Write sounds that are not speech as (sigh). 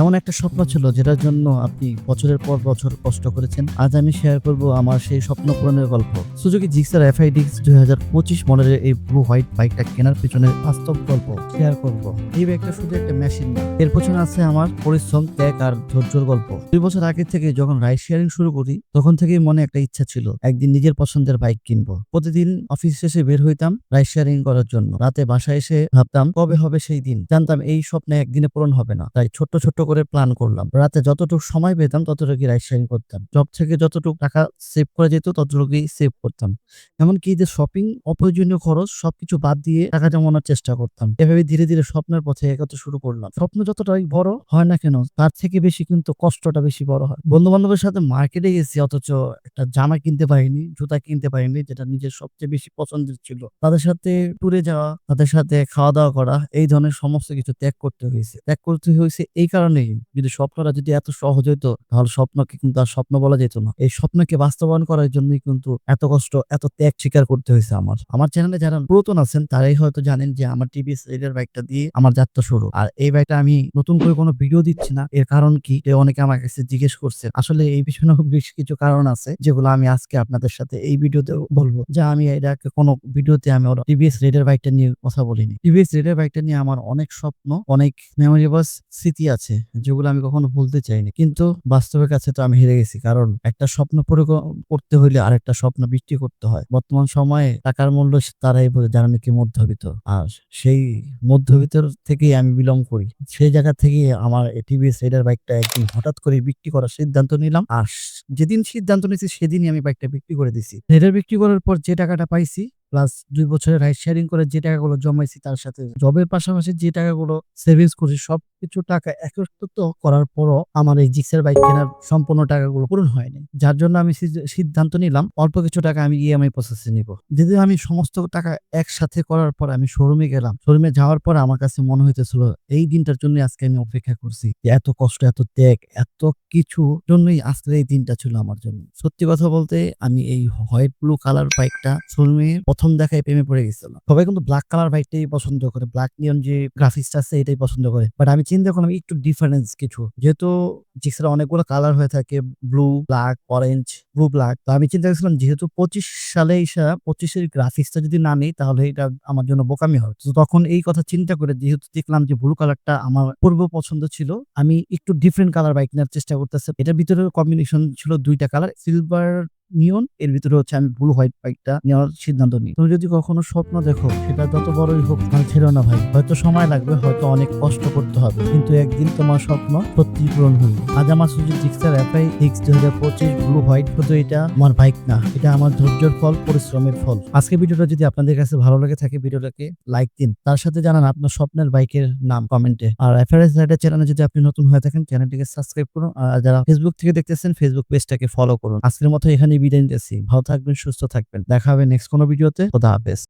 এমন একটা স্বপ্ন ছিল যেটার জন্য আপনি বছরের পর বছর কষ্ট করেছেন। আজ আমি শেয়ার করব আমার সেই স্বপ্ন পূরণের গল্প। সুজুকি জিক্সার এফআইডিক্স দুই হাজার পঁচিশ মডেলের এই ব্লু হোয়াইট বাইকটা কেনার পেছনে বাস্তব গল্প শেয়ার করব। এই বাইকটা শুধু একটা মেশিন না, এর পেছনে আছে আমার পরিশ্রম, ত্যাগ আর ধৈর্যর গল্প। দুই বছর আগে থেকে যখন রাইড শেয়ারিং শুরু করি, তখন থেকেই মনে একটা ইচ্ছা ছিল, একদিন নিজের পছন্দের বাইক কিনবো। প্রতিদিন অফিস শেষে বের হইতাম রাইড শেয়ারিং করার জন্য। রাতে বাসায় এসে ভাবতাম, কবে হবে সেই দিন? জানতাম এই স্বপ্নে একদিনে পূরণ হবে না, তাই ছোট্ট ছোট্ট করে প্ল্যান করলাম। রাতে যতটুকু সময় পেতাম ততটুকু রাইড শেয়ারিং করতাম। জব থেকে যতটুকু টাকা সেভ করা যেত, ততটুকুই সেভ করতাম। এমনকি যে শপিং অপ্রয়োজনীয় খরচ, সবকিছু বাদ দিয়ে টাকা জমানোর চেষ্টা করতাম। এভাবে ধীরে ধীরে স্বপ্নের পথে এগোতে শুরু করলাম। স্বপ্ন যতটাই বড় হয় না কেন, তার থেকে বেশি কিন্তু কষ্টটা বেশি বড় হয়। বন্ধু বান্ধবের সাথে মার্কেটে গেছি, অথচ একটা জামা কিনতে পারিনি, জুতা কিনতে পারিনি, যেটা নিজের সবচেয়ে বেশি পছন্দের ছিল। তাদের সাথে ট্যুরে যাওয়া, তাদের সাথে খাওয়া দাওয়া করা, এই ধরনের সমস্ত কিছু ত্যাগ করতে হয়েছে। ত্যাগ করতে হয়েছে এই কারণেই যদি স্বপ্নটা যদি এত সহজ হইতো, তাহলে স্বপ্নকে কিন্তু আর স্বপ্ন বলা যেত না। এই স্বপ্নকে বাস্তবায়ন করার জন্যই কিন্তু এত কষ্ট, এত ত্যাগ স্বীকার করতে হয়েছে আমার। আমার চ্যানেলে যারা পুরাতন আছেন, তারাই হয়তো জানেন যে আমার টিভিএস রেডার বাইকটা দিয়ে আমার যাত্রা শুরু। আর এই বাইকটা আমি নতুন করে কোনো ভিডিও দিচ্ছি না। এর কারণ কি? অনেকে আমার কাছে জিজ্ঞেস করছে। আসলে এই পিছনে (laughs) বেশ কিছু কারণ আছে, যেগুলো আমি আজকে আপনাদের সাথে এই ভিডিওতে বলব। যে আমি এটাকে কোনো ভিডিওতে আমি ওর টিভিএস রেডার বাইকটা নিয়ে কথা বলিনি। টিভিএস রেডার বাইকটা নিয়ে আমার অনেক স্বপ্ন, অনেক মেমোরেবল স্মৃতি আছে। যেগুলো আমি কখনো ভুলতে চাইনি। কিন্তু বাস্তবের কাছে তো আমি হেরে গেছি। কারণ একটা স্বপ্ন করতে হইলে আরেকটা স্বপ্ন বৃষ্টি করতে হয়। বর্তমান সময়ে টাকার মূল্য তারাই বোঝে যারা নাকি মধ্যবিত্ত। আর সেই মধ্যবিত্তর থেকেই আমি বিলং করি। সেই জায়গা থেকে আমার টিভিএস রাইডার বাইকটা একদিন হঠাৎ করে বিক্রি করার সিদ্ধান্ত নিলাম। আর যেদিন সিদ্ধান্ত নিয়েছি, সেদিনই আমি বাইকটা বিক্রি করে দিছি। রাইডার বিক্রি করার পর যে টাকাটা পাইছি প্লাস দুই বছরের রাইড শেয়ারিং করে যে টাকাগুলো জমাইছি তার সাথে জবের পাশাপাশি যে টাকাগুলো সেভিংস করছি, সবকিছু টাকা একত্রিত করার পরও আমার এই জিক্সের বাইক কেনার সম্পূর্ণ টাকাগুলো পূরণ হয়নি। যার জন্য আমি সিদ্ধান্ত নিলাম অল্প কিছু টাকা আমি ইএমআই প্রসেসে নিব। যদি আমি সমস্ত টাকা একসাথে করার পর আমি শোরুমে গেলাম শোরুমে যাওয়ার পর আমার কাছে মনে হইতেছিল, এই দিনটার জন্য আজকে আমি অপেক্ষা করছি। এত কষ্ট, এত ত্যাগ, এত কিছু জন্যই আজকে এই দিনটা ছিল আমার জন্য। সত্যি কথা বলতে আমি এই হোয়াইট ব্লু কালার বাইকটা শোরুমে প্রথম দেখায় প্রেমে পড়ে গেছিল সবাই কিন্তু ব্ল্যাক কালার বাইকটাই পছন্দ করে ব্ল্যাক নিয়ন যে গ্রাফিক্সটা আছে, এটাই পছন্দ করে। বাট আমি চিন্তা করলাম, একটু ডিফারেন্স কিছু। যেহেতু জিক্সের অনেকগুলো কালার হয়ে থাকে blue black orange blue black তো আমি চিন্তা করছিলাম, যেহেতু পঁচিশ সালে এসা পঁচিশের গ্রাফিক্সটা যদি না নেই, তাহলে এটা আমার জন্য বোকামি হয়। তো তখন এই কথা চিন্তা করে যেহেতু দেখলাম যে ব্লু কালারটা আমার পূর্ব পছন্দ ছিল, আমি একটু ডিফারেন্ট কালার বাইক নেওয়ার চেষ্টা করতেছি। এটার ভিতরে কম্বিনেশন ছিল দুইটা কালার সিলভার নিয়ন এর ভিতরে হচ্ছে আমি ব্লু হোয়াইট বাইকটা নেওয়ার সিদ্ধান্ত নিই। তুমি যদি কখনো স্বপ্ন দেখো, সেটা যত বড়ই হোক হাল ছেড়ো না ভাই। হয়তো সময় লাগবে, হয়তো অনেক কষ্ট করতে হবে, কিন্তু একদিন তোমার স্বপ্ন সত্যি পূরণ হবে। আজ আমার জিক্সার অ্যাপাই এক্স দুই হাজার পঁচিশ ব্লু হোয়াইট শুধু এটা আমার বাইক না, এটা আমার ধৈর্যের ফল, পরিশ্রমের ফল। আজকে ভিডিওটা যদি আপনাদের কাছে ভালো লাগে থাকে, ভিডিওটাকে লাইক দিন। তার সাথে জানান আপনার স্বপ্নের বাইকের নাম কমেন্টে। আর এফআরএস রাইডার চ্যানেলে যদি আপনি নতুন হয়ে থাকেন চ্যানেলটিকে সাবস্ক্রাইব করুন। আর যারা ফেসবুক থেকে দেখতেছেন ফেসবুক পেজটাকে ফলো করুন। আজকের মতো এখানে বিদায় নিতেছি। ভালো থাকবেন, সুস্থ থাকবেন। দেখা হবে নেক্সট কোনো ভিডিওতে খোদা হাফেজ।